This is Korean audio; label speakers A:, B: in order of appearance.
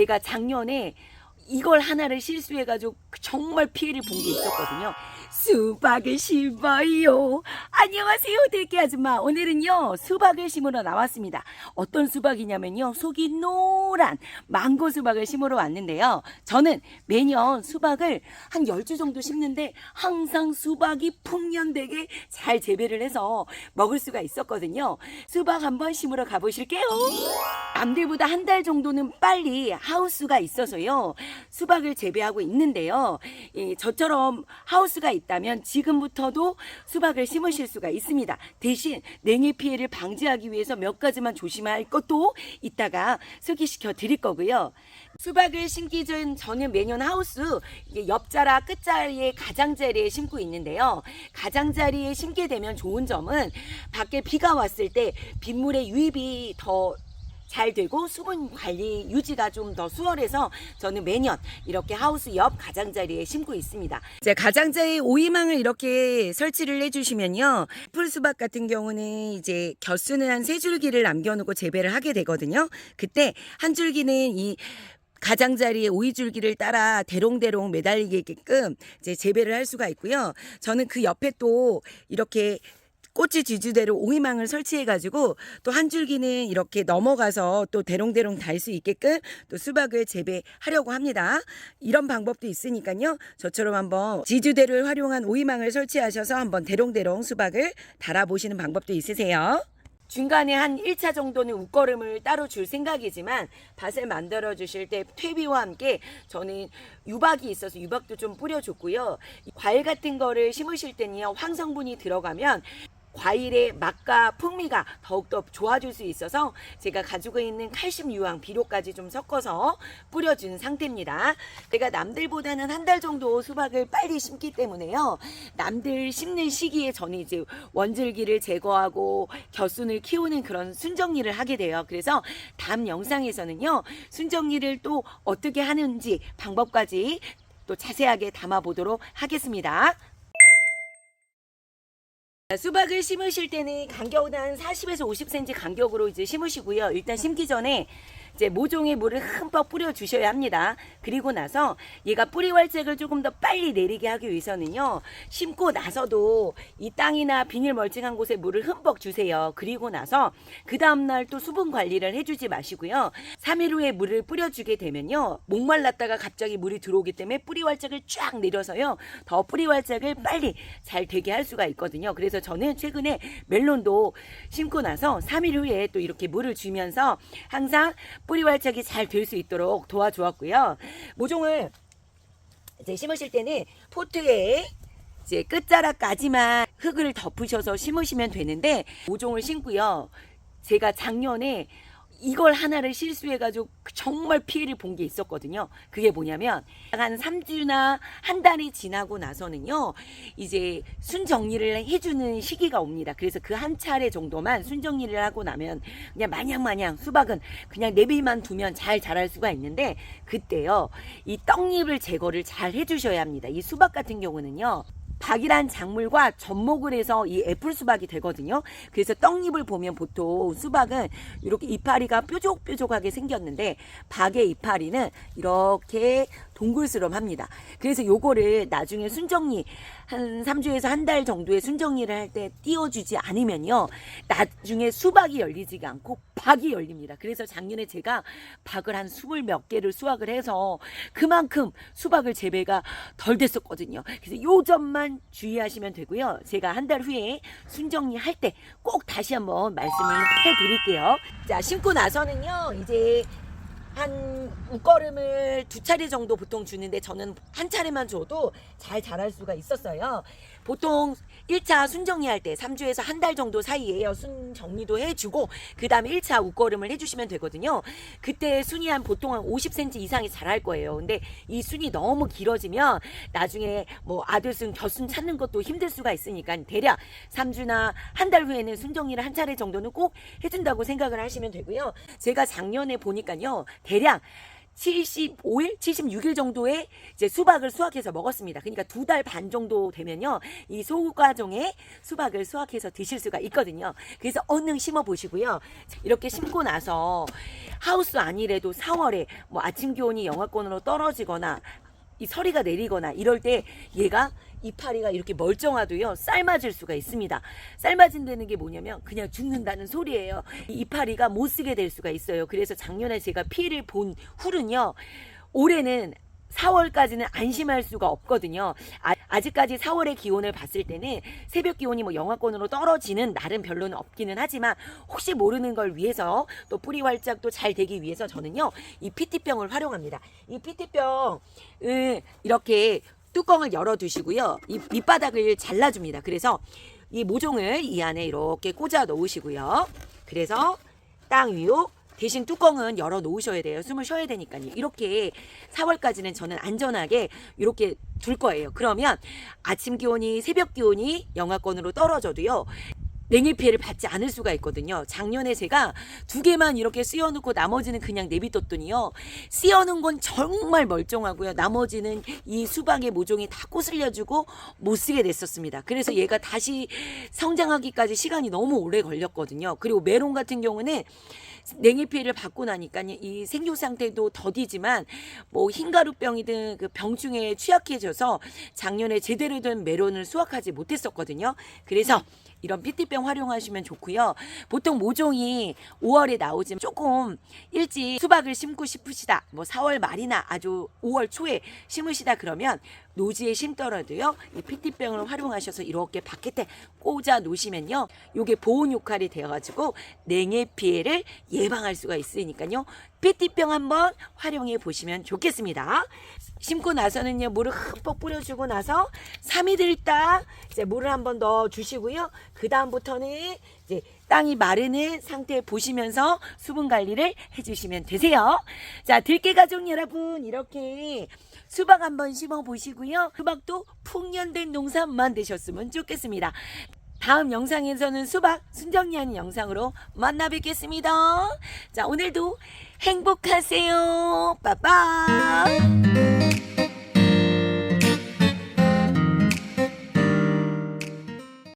A: 제가 작년에 이걸 하나를 실수해가지고 정말 피해를 본 게 있었거든요. 수박을 심어요. 안녕하세요, 대기 아줌마. 오늘은요, 수박을 심으러 나왔습니다. 어떤 수박이냐면요, 속이 노란 망고 수박을 심으러 왔는데요. 저는 매년 수박을 한 10주 정도 심는데 항상 수박이 풍년되게 잘 재배를 해서 먹을 수가 있었거든요. 수박 한번 심으러 가보실게요. 남들보다 한 달 정도는 빨리 하우스가 있어서요. 수박을 재배하고 있는데요. 예, 저처럼 하우스가 있다면 지금부터도 수박을 심으실 수가 있습니다. 대신 냉해 피해를 방지하기 위해서 몇 가지만 조심할 것도 이따가 소개시켜 드릴 거고요. 수박을 심기 전 저는 매년 하우스 옆자라 끝자리에 가장자리에 심고 있는데요. 가장자리에 심게 되면 좋은 점은 밖에 비가 왔을 때 빗물의 유입이 더 잘 되고 수분 관리 유지가 좀 더 수월해서 저는 매년 이렇게 하우스 옆 가장자리에 심고 있습니다. 이제 가장자리 오이망을 이렇게 설치를 해주시면요. 풀수박 같은 경우는 이제 겨수는 한 세 줄기를 남겨놓고 재배를 하게 되거든요. 그때 한 줄기는 이 가장자리에 오이줄기를 따라 대롱대롱 매달리게끔 이제 재배를 할 수가 있고요. 저는 그 옆에 또 이렇게 꽃이 지주대로 오이망을 설치해가지고 또 한 줄기는 이렇게 넘어가서 또 대롱대롱 달 수 있게끔 또 수박을 재배하려고 합니다. 이런 방법도 있으니까요. 저처럼 한번 지주대를 활용한 오이망을 설치하셔서 한번 대롱대롱 수박을 달아보시는 방법도 있으세요. 중간에 한 1차 정도는 웃거름을 따로 줄 생각이지만 밭을 만들어 주실 때 퇴비와 함께 저는 유박이 있어서 유박도 좀 뿌려줬고요. 과일 같은 거를 심으실 때는요 황성분이 들어가면 과일의 맛과 풍미가 더욱더 좋아질 수 있어서 제가 가지고 있는 칼슘 유황 비료까지 좀 섞어서 뿌려준 상태입니다. 제가 남들보다는 한 달 정도 수박을 빨리 심기 때문에요. 남들 심는 시기에 저는 이제 원줄기를 제거하고 겨순을 키우는 그런 순정리를 하게 돼요. 그래서 다음 영상에서는요. 순정리를 또 어떻게 하는지 방법까지 또 자세하게 담아보도록 하겠습니다. 수박을 심으실 때는 간격은 한 40에서 50cm 간격으로 이제 심으시고요. 일단 심기 전에 이제 모종의 물을 흠뻑 뿌려 주셔야 합니다. 그리고 나서 얘가 뿌리 활짝을 조금 더 빨리 내리게 하기 위해서는요. 심고 나서도 이 땅이나 비닐 멀칭한 곳에 물을 흠뻑 주세요. 그리고 나서 그 다음 날 또 수분 관리를 해주지 마시고요. 3일 후에 물을 뿌려주게 되면요. 목말랐다가 갑자기 물이 들어오기 때문에 뿌리 활짝을 쫙 내려서요. 더 뿌리 활짝을 빨리 잘 되게 할 수가 있거든요. 그래서 저는 최근에 멜론도 심고 나서 3일 후에 또 이렇게 물을 주면서 항상 뿌리 활짝이 잘 될 수 있도록 도와주었고요. 모종을 이제 심으실 때는 포트에 이제 끝자락까지만 흙을 덮으셔서 심으시면 되는데 모종을 심고요. 제가 작년에 이걸 하나를 실수해가지고 정말 피해를 본 게 있었거든요. 그게 뭐냐면 한 3주나 한 달이 지나고 나서는요. 이제 순정리를 해주는 시기가 옵니다. 그래서 그 한 차례 정도만 순정리를 하고 나면 그냥 마냥마냥 수박은 그냥 내비만 두면 잘 자랄 수가 있는데 그때요. 이 떡잎을 제거를 잘 해주셔야 합니다. 이 수박 같은 경우는요. 박이란 작물과 접목을 해서 이 애플 수박이 되거든요. 그래서 떡잎을 보면 보통 수박은 이렇게 이파리가 뾰족뾰족하게 생겼는데 박의 이파리는 이렇게 동글스름합니다. 그래서 요거를 나중에 순정리 한 3주에서 한 달 정도의 순정리를 할 때 띄워주지 않으면요. 나중에 수박이 열리지가 않고 박이 열립니다. 그래서 작년에 제가 박을 한 스물 몇 개를 수확을 해서 그만큼 수박을 재배가 덜 됐었거든요. 그래서 요 점만 주의하시면 되고요. 제가 한 달 후에 순정리 할 때 꼭 다시 한번 말씀을 해드릴게요. 자, 심고 나서는요, 이제 한 웃거름을 두 차례 정도 보통 주는데 저는 한 차례만 줘도 잘 자랄 수가 있었어요. 보통 1차 순정리 할 때 3주에서 한 달 정도 사이에 순 정리도 해주고 그 다음에 1차 웃거름을 해주시면 되거든요. 그때 순이 한 보통 한 50cm 이상이 자랄 거예요. 근데 이 순이 너무 길어지면 나중에 뭐 아들순, 겨순 찾는 것도 힘들 수가 있으니까 대략 3주나 한 달 후에는 순정리를 한 차례 정도는 꼭 해준다고 생각을 하시면 되고요. 제가 작년에 보니까요. 대략 75일, 76일 정도의 이제 수박을 수확해서 먹었습니다. 그러니까 두 달 반 정도 되면요. 이 소과종에 수박을 수확해서 드실 수가 있거든요. 그래서 얼른 심어 보시고요. 이렇게 심고 나서 하우스 아니래도 4월에 뭐 아침 기온이 영하권으로 떨어지거나 이 서리가 내리거나 이럴 때 얘가 이파리가 이렇게 멀쩡하도요 삶아질 수가 있습니다. 삶아진다는 게 뭐냐면 그냥 죽는다는 소리예요. 이 이파리가 못 쓰게 될 수가 있어요. 그래서 작년에 제가 피해를 본 훌은요 올해는 4월까지는 안심할 수가 없거든요. 아, 직까지 4월의 기온을 봤을 때는 새벽 기온이 뭐 영하권으로 떨어지는 날은 별로는 없기는 하지만 혹시 모르는 걸 위해서 또 뿌리 활짝도 잘 되기 위해서 저는요 이 PT병을 활용합니다. 이 PT병 을 이렇게 뚜껑을 열어 두시고요. 이 밑바닥을 잘라줍니다. 그래서 이 모종을 이 안에 이렇게 꽂아 놓으시고요. 그래서 땅 위로 대신 뚜껑은 열어 놓으셔야 돼요. 숨을 쉬어야 되니까요. 이렇게 4월까지는 저는 안전하게 이렇게 둘 거예요. 그러면 아침 기온이 새벽 기온이 영하권으로 떨어져도요. 냉해 피해를 받지 않을 수가 있거든요. 작년에 제가 두 개만 이렇게 씌워놓고 나머지는 그냥 내비뒀더니요. 씌워놓은 건 정말 멀쩡하고요. 나머지는 이 수박의 모종이 다 꼬슬려주고 못 쓰게 됐었습니다. 그래서 얘가 다시 성장하기까지 시간이 너무 오래 걸렸거든요. 그리고 메론 같은 경우는 냉해 피해를 받고 나니까 이 생육 상태도 더디지만 뭐 흰가루병이든 그 병충해에 취약해져서 작년에 제대로 된 메론을 수확하지 못했었거든요. 그래서 이런 PT병 활용하시면 좋고요. 보통 모종이 5월에 나오지만 조금 일찍 수박을 심고 싶으시다. 뭐 4월 말이나 아주 5월 초에 심으시다 그러면 노지에 심더라도요. 이 PT병을 활용하셔서 이렇게 바켓에 꽂아 놓으시면요. 요게 보온 역할이 되어 가지고 냉해 피해를 예방할 수가 있으니까요. PT병 한번 활용해 보시면 좋겠습니다. 심고 나서는요 물을 흠뻑 뿌려주고 나서 3일 있다. 이제 물을 한번 넣어 주시고요. 그 다음부터는 이제 땅이 마르는 상태 보시면서 수분 관리를 해주시면 되세요. 자 들깨 가족 여러분 이렇게 수박 한번 심어 보시고요. 수박도 풍년된 농사만 되셨으면 좋겠습니다 다음 영상에서는 수박 순정리하는 영상으로 만나 뵙겠습니다. 자, 오늘도 행복하세요. 빠빠.